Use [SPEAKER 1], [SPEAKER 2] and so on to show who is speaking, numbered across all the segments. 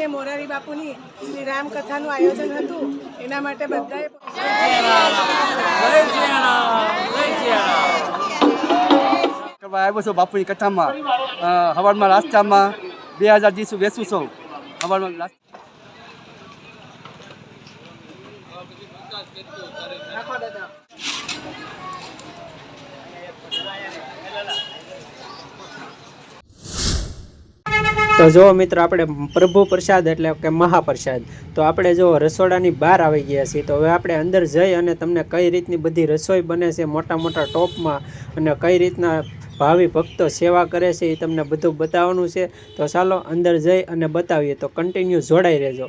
[SPEAKER 1] ને મોરારી બાપુની શ્રી રામકથાનું આયોજન હતું. એના માટે બધાએ
[SPEAKER 2] આવ્યો છું બાપુની કથામાં હવારમાં રાસ્તામાં, બે હજાર જીસું વેચું છું. હવારમાં
[SPEAKER 3] તો જો મિત્રો આપણે પ્રભુ પ્રસાદ એટલે કે મહાપ્રસાદ, તો આપણે જો રસોડાની બહાર આવી ગયા છીએ, તો હવે આપણે અંદર જઈ અને તમને કઈ રીતની બધી રસોઈ બને છે મોટા મોટા ટોપમાં અને કઈ રીતના ભાવિ ભક્તો સેવા કરે છે એ તમને બધું બતાવવાનું છે. તો ચાલો અંદર જઈ અને બતાવીએ, તો કન્ટિન્યુ જોડાઈ રહેજો.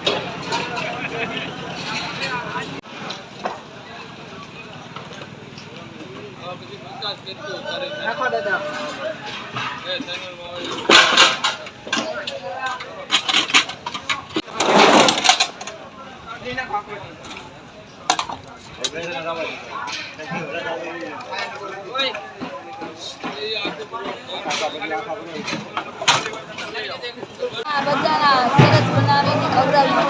[SPEAKER 4] આ બધાના સરસ બનાવીને ખવડાવ્યું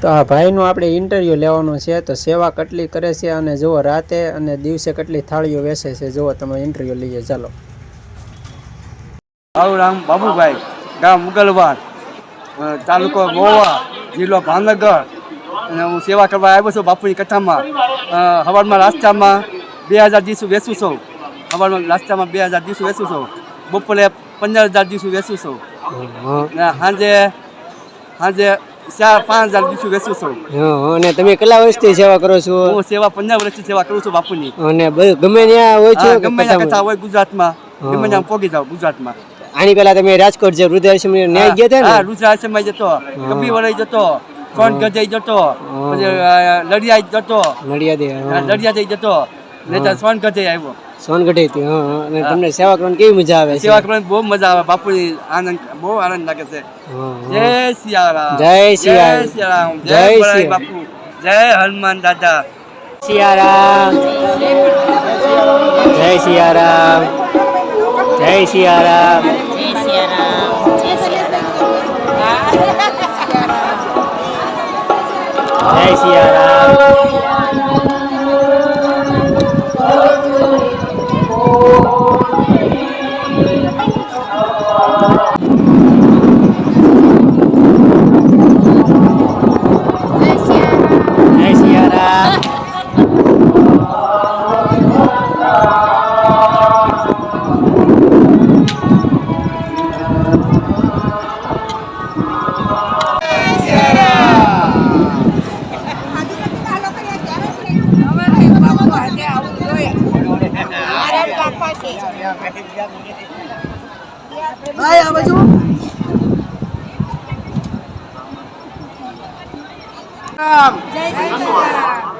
[SPEAKER 4] તો આ ભાઈનું આપણે ઇન્ટરવ્યૂ લેવાનું છે તો સેવા કેટલી કરે છે અને જુઓ રાતે અને દિવસે કેટલી થાળીઓ વેચે છે જુઓ તમે ઇન્ટરવ્યૂ લઈએ ચાલો.
[SPEAKER 2] મારું નામ બાબુભાઈ ગામ મુગલવાર તાલુકો ગોવા જિલ્લો ભાવનગર. અને હું સેવા કરવા આવ્યો છું બાપુની કથામાં. હવારમાં રાસ્તામાં બે હજાર જીસું વેચું છું. હવારમાં રાસ્તામાં બે હજાર દિવસો વેચું છું. બપોરે પંદર હજાર જીસું વેચું છું. ને સાંજે સાંજે ચાર પાંચ હજાર જીસું વેચું છું.
[SPEAKER 3] અને તમે કેટલા વર્ષથી સેવા કરો છો?
[SPEAKER 2] હું સેવા પંદર વર્ષથી સેવા કરું છું બાપુની.
[SPEAKER 3] અને ગમે ત્યાં હોય
[SPEAKER 2] હા, ગમે ત્યાં કથા હોય? ગુજરાતમાં ગમે ત્યાં પોગી જાવ ગુજરાતમાં.
[SPEAKER 3] આની પેલા તમે રાજકોટ જે રુદ્રાશ્રમ ન્યાય ગયા હતા
[SPEAKER 2] હા રુદ્રાશ્રમમાં જતો વરાઈ જતો કોણ ગજાઈ જતો પછી અ, લડિયાઈ જતો. લડિયા જઈ જતો. ને તો સોન ગજાઈ આવ્યો.
[SPEAKER 3] સોનગઢે થી હા. અને તમને સેવા કરવાની કેવી મજા આવે
[SPEAKER 2] સેવા કરવાની બહુ મજા આવે. બાપુની આનંદ બહુ આનંદ લાગે છે. જય સિયારામ
[SPEAKER 3] જય સિયા-
[SPEAKER 2] જય સિયારામ
[SPEAKER 3] જય
[SPEAKER 2] જય બાપુ. જય હનુમાન દાદા.
[SPEAKER 3] સિયારામ જય સિયારામ જય સિયારામ જય સિયારામ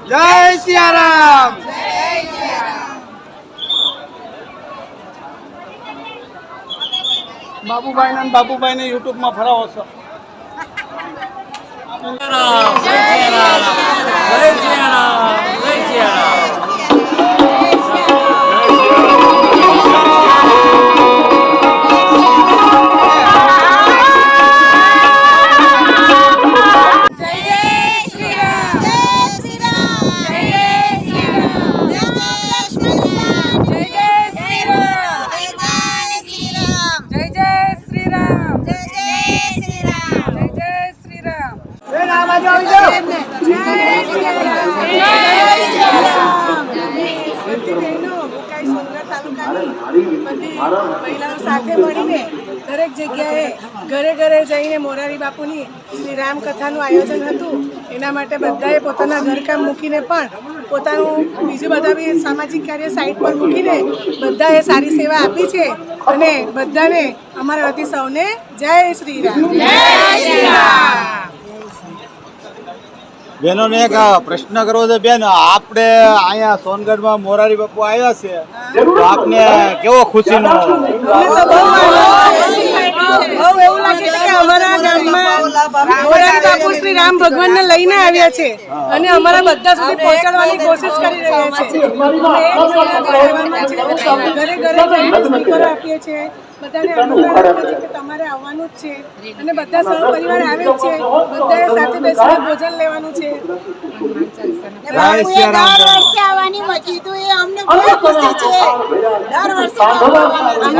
[SPEAKER 3] જય સિયારામ
[SPEAKER 5] બાબુભાઈ ને બાબુભાઈ ને યુટ્યુબમાં ફરાવો છો.
[SPEAKER 1] જય મહિલાઓ સાથે મળીને દરેક જગ્યાએ ઘરે ઘરે જઈને મોરારી બાપુની શ્રી રામ કથાનું આયોજન હતું એના માટે બધાએ પોતાના ઘરકામ મૂકીને પણ પોતાનું બીજું બધા બી સામાજિક કાર્ય સાઈડ પર મૂકીને બધાએ સારી સેવા આપી છે અને બધાને અમારા વતી સૌને જય શ્રી રામ જય શ્રી રામ.
[SPEAKER 5] બેનોને એક પ્રશ્ન કરવો છે, બેન, આપણે અહીંયા સોનગઢમાં મોરારી બાપુ આવ્યા છે, તો આપને કેવો ખુશીનો?
[SPEAKER 1] અમારા ગામમાં મોરારી બાપુ શ્રી રામ ભગવાનને લઈને આવ્યા છે અને અમારા બધા સુધી પહોંચાડવાની કોશિશ કરી રહ્યા છે. ઘરે ઘરે આપીએ છીએ. બધાને આમંત્રણ કે તમારે આવવાનું જ છે. અને બધા સહ પરિવાર આવે જ છે. બધાએ સાથે બેસીને ભોજન લેવાનું છે.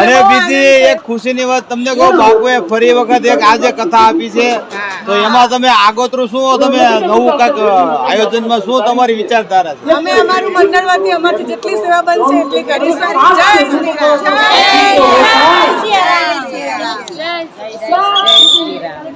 [SPEAKER 5] અને બીજી એક ખુશીની વાત તમને કહું બાપુએ ફરી વખત એક આજે કથા આપી છે. તો એમાં તમે આગોતરું શું? તમે નવું કાંઈક આયોજનમાં શું તમારી વિચારધારા છે?
[SPEAKER 1] અમે અમારું મંડળ વતી અમારથી જેટલી સેવા બનશે એટલી કરીશું. જય શ્રી રામ.
[SPEAKER 6] જય શ્રી રામ. જય શ્રી રામ.